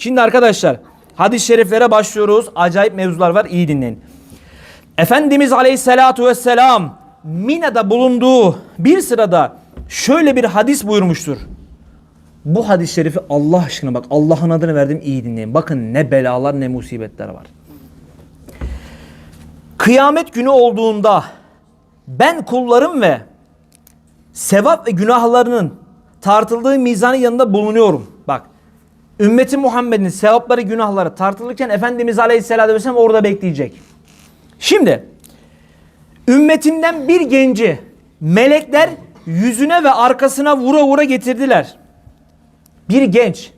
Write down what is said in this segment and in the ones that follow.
Şimdi arkadaşlar hadis-i şeriflere başlıyoruz. Acayip mevzular var iyi dinleyin. Efendimiz Aleyhisselatu Vesselam Mina'da bulunduğu bir sırada şöyle bir hadis buyurmuştur. Bu hadis-i şerifi Allah aşkına bak Allah'ın adını verdim iyi dinleyin. Bakın ne belalar ne musibetler var. Kıyamet günü olduğunda ben kullarım ve sevap ve günahlarının tartıldığı mizanın yanında bulunuyorum. Ümmeti Muhammed'in sevapları günahları tartılırken Efendimiz Aleyhisselatü Vesselam orada bekleyecek. Şimdi ümmetimden bir genci melekler yüzüne ve arkasına vura vura getirdiler. Bir genç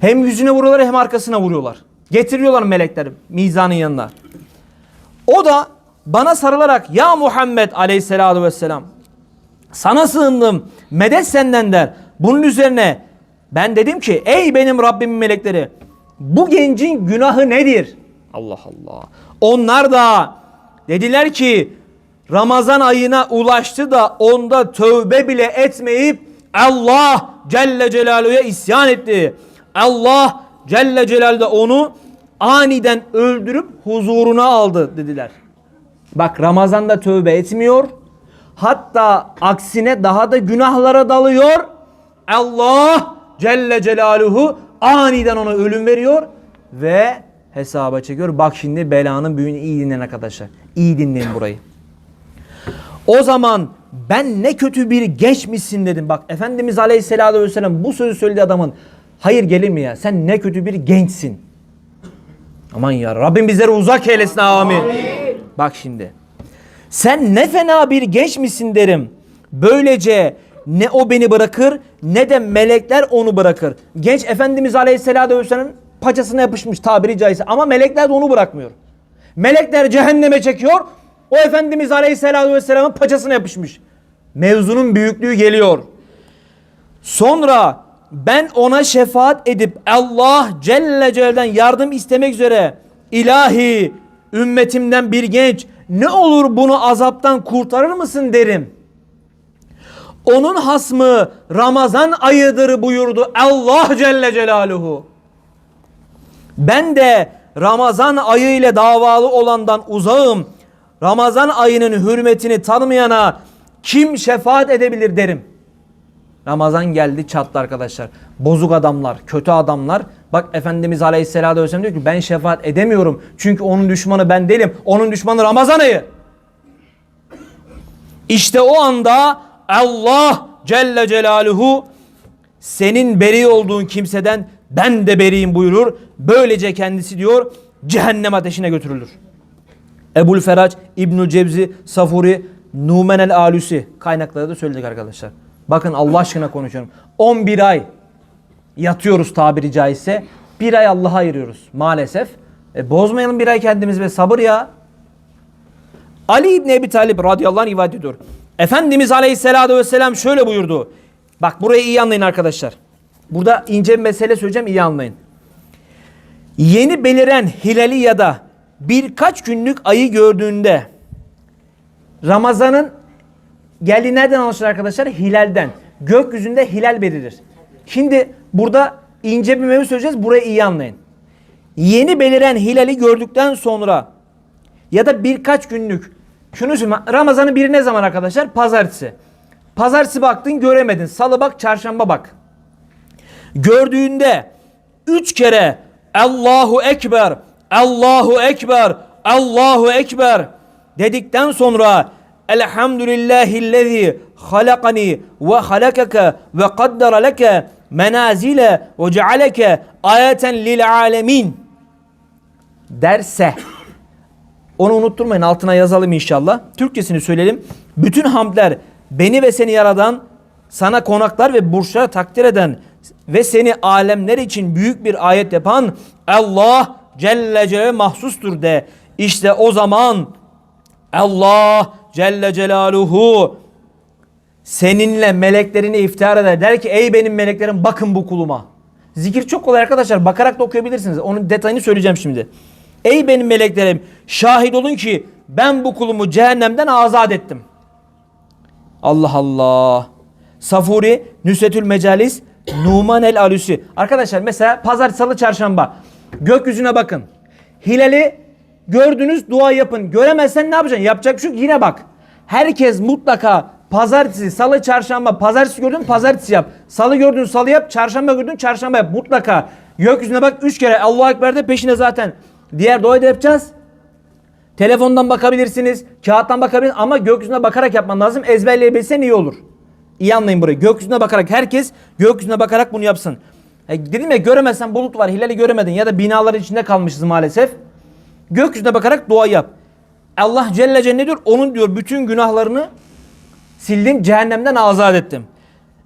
hem yüzüne vuruyorlar hem arkasına vuruyorlar. Getiriyorlar melekler mizanın yanına. O da bana sarılarak ya Muhammed aleyhissalatu vesselam sana sığındım medet senden der. Bunun üzerine ben dedim ki ey benim Rabbimin melekleri bu gencin günahı nedir? Allah Allah. Onlar da dediler ki Ramazan ayına ulaştı da onda tövbe bile etmeyip Allah Celle Celaluhu'ya isyan etti. Allah Celle Celaluhu da onu aniden öldürüp huzuruna aldı dediler. Bak Ramazan'da tövbe etmiyor. Hatta aksine daha da günahlara dalıyor. Allah Celle Celaluhu aniden ona ölüm veriyor ve hesaba çekiyor. Bak şimdi belanın büyüğünü iyi dinleyin arkadaşlar. İyi dinleyin burayı. O zaman ben ne kötü bir gençmişsin dedim. Bak Efendimiz Aleyhisselatü Vesselam bu sözü söyledi adamın. Hayır gelir mi ya? Sen ne kötü bir gençsin. Aman ya Rabbim bizleri uzak eylesin amin. Bak şimdi. Sen ne fena bir genç misin derim. Böylece ne o beni bırakır ne de melekler onu bırakır. Genç Efendimiz Aleyhisselatü Vesselam'ın paçasına yapışmış tabiri caizse ama melekler de onu bırakmıyor. Melekler cehenneme çekiyor. O Efendimiz Aleyhisselatü Vesselam'ın paçasına yapışmış. Mevzunun büyüklüğü geliyor. Sonra ben ona şefaat edip Allah Celle Celle'den yardım istemek üzere ilahi ümmetimden bir genç ne olur bunu azaptan kurtarır mısın derim. Onun hasmı Ramazan ayıdır buyurdu Allah Celle Celaluhu. Ben de Ramazan ayı ile davalı olandan uzağım. Ramazan ayının hürmetini tanımayana kim şefaat edebilir derim. Ramazan geldi çattı arkadaşlar. Bozuk adamlar, kötü adamlar. Bak Efendimiz Aleyhisselatü Vesselam diyor ki ben şefaat edemiyorum. Çünkü onun düşmanı ben değilim. Onun düşmanı Ramazan ayı. İşte o anda Allah Celle Celaluhu senin beri olduğun kimseden ben de beriyim buyurur. Böylece kendisi diyor cehennem ateşine götürülür. Ebul Ferac, İbnül Cebzi, Safuri, Numen el Alusi kaynakları da söyledik arkadaşlar. Bakın Allah aşkına konuşuyorum. 11 ay yatıyoruz tabiri caizse. Bir ay Allah'a ayırıyoruz maalesef. E, bozmayalım bir ay kendimiz ve sabır ya. Ali İbni Ebi Talib radıyallahu anh rivayet ediyor. Efendimiz aleyhissalatü vesselam şöyle buyurdu. Bak burayı iyi anlayın arkadaşlar. Burada ince bir mesele söyleyeceğim iyi anlayın. Yeni beliren hilali ya da birkaç günlük ayı gördüğünde Ramazan'ın geldiği nereden anlaşılır arkadaşlar? Hilalden. Gökyüzünde hilal belirir. Şimdi burada ince bir mevzu söyleyeceğiz. Burayı iyi anlayın. Yeni beliren hilali gördükten sonra ya da birkaç günlük şunu. Ramazan'ın biri ne zaman arkadaşlar? Pazartesi. Pazartesi baktın göremedin. Salı bak, çarşamba bak. Gördüğünde üç kere Allahu Ekber, Allahu Ekber, Allahu Ekber dedikten sonra Elhamdülillahillezî halakani ve halakake ve kaddara leke menazile ve cealeke ayeten lil alemin derse onu unutturmayın altına yazalım inşallah. Türkçesini söyleyelim. Bütün hamdler beni ve seni yaradan, sana konaklar ve burçları takdir eden ve seni alemler için büyük bir ayet yapan Allah Celle Celle mahsustur de. İşte o zaman Allah Celle Celaluhu seninle meleklerini iftihar eder. Der ki ey benim meleklerim bakın bu kuluma. Zikir çok kolay arkadaşlar. Bakarak da okuyabilirsiniz. Onun detayını söyleyeceğim şimdi. Ey benim meleklerim şahit olun ki ben bu kulumu cehennemden azat ettim. Allah Allah. Safuri Nüsetül Mecalis Numan el Alusi. Arkadaşlar mesela pazar, salı, çarşamba. Gökyüzüne bakın. Hilali gördünüz dua yapın. Göremezsen ne yapacaksın? Yapacak bir şey. Yine bak. Herkes mutlaka pazartesi, salı, çarşamba. Pazartesi gördün pazartesi yap. Salı gördün salı yap. Çarşamba gördün çarşamba yap. Mutlaka. Gökyüzüne bak üç kere. Allahu Ekber de peşine zaten. Diğer duayı da yapacağız. Telefondan bakabilirsiniz, kağıttan bakabilirsiniz ama gökyüzüne bakarak yapman lazım. Ezberleyebilsen iyi olur. İyi anlayın burayı. Gökyüzüne bakarak herkes gökyüzüne bakarak bunu yapsın. E, dedim ya göremezsen bulut var, hilali göremedin ya da binaların içinde kalmışız maalesef. Gökyüzüne bakarak dua yap. Allah Celle Celle diyor? Onun diyor bütün günahlarını sildim, cehennemden azat ettim.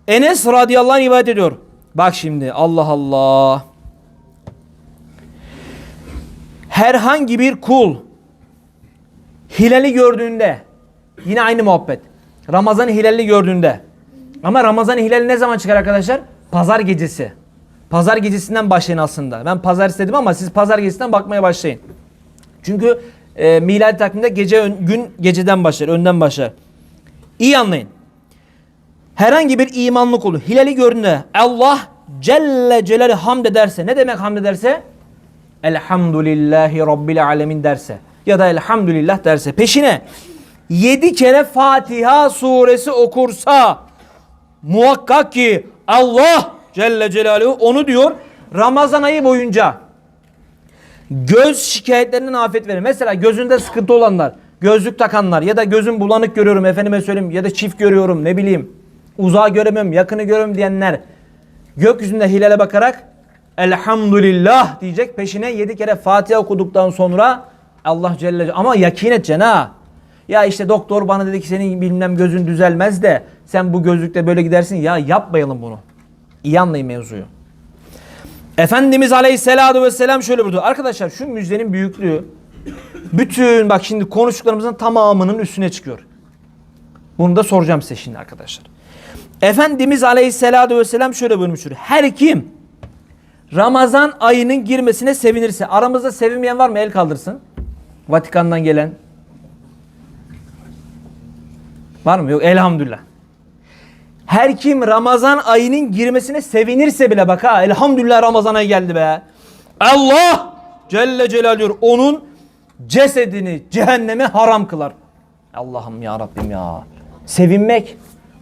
Enes radıyallahu anh rivayet ediyor. Bak şimdi Allah Allah. Herhangi bir kul hilali gördüğünde yine aynı muhabbet. Ramazan hilali gördüğünde. Ama Ramazan hilali ne zaman çıkar arkadaşlar? Pazar gecesi. Pazar gecesinden başlayın aslında. Ben pazar istedim ama siz pazar gecesinden bakmaya başlayın. Çünkü e, miladi takvimde gece gün geceden başlar, önden başlar. İyi anlayın. Herhangi bir imanlı kulu hilali gördüğünde Allah Celle Celaluhu hamd ederse ne demek hamd ederse? Elhamdülillahi Rabbil Alemin derse ya da elhamdülillah derse peşine 7 kere Fatiha suresi okursa muhakkak ki Allah Celle Celaluhu onu diyor Ramazan ayı boyunca göz şikayetlerinden afet verir. Mesela gözünde sıkıntı olanlar, gözlük takanlar ya da gözüm bulanık görüyorum efendime söyleyeyim ya da çift görüyorum ne bileyim uzağı göremiyorum yakını görüyorum diyenler gökyüzünde hilale bakarak elhamdülillah diyecek peşine yedi kere Fatiha okuduktan sonra Allah Celle ama yakin edeceksin ha. Ya işte doktor bana dedi ki senin bilmem gözün düzelmez de sen bu gözlükle böyle gidersin. Ya yapmayalım bunu. İyi anlayın mevzuyu. Efendimiz Aleyhisselatü Vesselam şöyle buyurdu. Arkadaşlar şu müjdenin büyüklüğü bütün bak şimdi konuştuklarımızın tamamının üstüne çıkıyor. Bunu da soracağım size şimdi arkadaşlar. Efendimiz Aleyhisselatü Vesselam şöyle buyurmuştur. Her kim Ramazan ayının girmesine sevinirse aramızda sevinmeyen var mı? El kaldırsın. Vatikan'dan gelen. Var mı? Yok elhamdülillah. Her kim Ramazan ayının girmesine sevinirse bile bak ha elhamdülillah Ramazan ayı geldi be. Allah Celle Celal diyor onun cesedini cehenneme haram kılar. Allah'ım ya Rabbim ya. Sevinmek.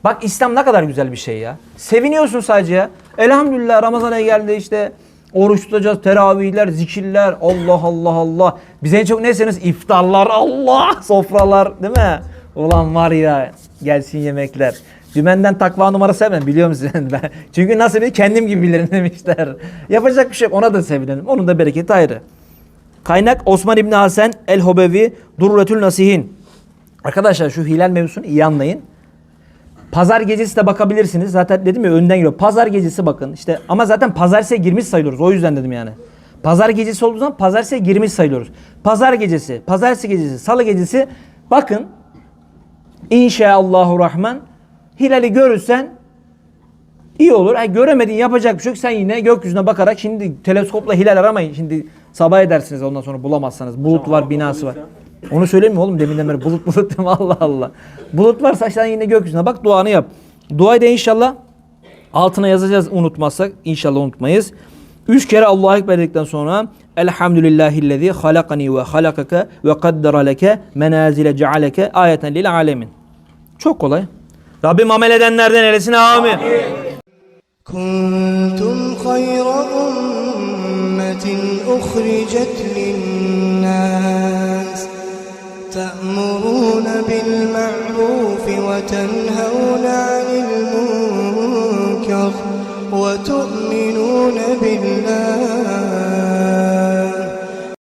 Bak İslam ne kadar güzel bir şey ya. Seviniyorsun sadece ya. Elhamdülillah Ramazan ayı geldi işte. Oruç tutacağız, teravihler, zikirler. Allah Allah Allah. Biz en çok neyseniz iftarlar. Allah sofralar değil mi? Ulan var ya gelsin yemekler. Dümenden takva numarası hemen biliyor musun? ben. Çünkü nasıl bir kendim gibi bilirim demişler. Yapacak bir şey yok. Ona da sevinelim. Onun da bereketi ayrı. Kaynak Osman İbni Hasan El Hobevi Durretül Nasihin. Arkadaşlar şu hilal mevzusunu iyi anlayın. Pazar gecesi de bakabilirsiniz. Zaten dedim ya önden geliyor. Pazar gecesi bakın. İşte ama zaten pazartesiye girmiş sayılıyoruz. O yüzden dedim yani. Pazar gecesi olduğu zaman pazartesiye girmiş sayılıyoruz. Pazar gecesi, pazartesi gecesi, salı gecesi bakın İnşaallahu Rahman hilali görürsen iyi olur. Ha, göremedin yapacak bir şey yok. Sen yine gökyüzüne bakarak şimdi teleskopla hilal aramayın. Şimdi sabah edersiniz ondan sonra bulamazsanız. Bulut var, binası var. Onu söylemiyor oğlum deminden beri bulut bulut deme Allah Allah. Bulut var saçtan yine gökyüzüne bak duanı yap. Duayı da inşallah altına yazacağız unutmazsak inşallah unutmayız. Üç kere Allah'a ekber dedikten sonra Elhamdülillahillezî halakani ve halakaka ve kaddara leke menazile cealeke ayeten lil alemin. Çok kolay. Rabbim amel edenlerden eylesin amin. Kuntum hayra ummetin uhricet linnâs تأمرون بالمعروف وتنهون عن المنكر وتؤمنون بالله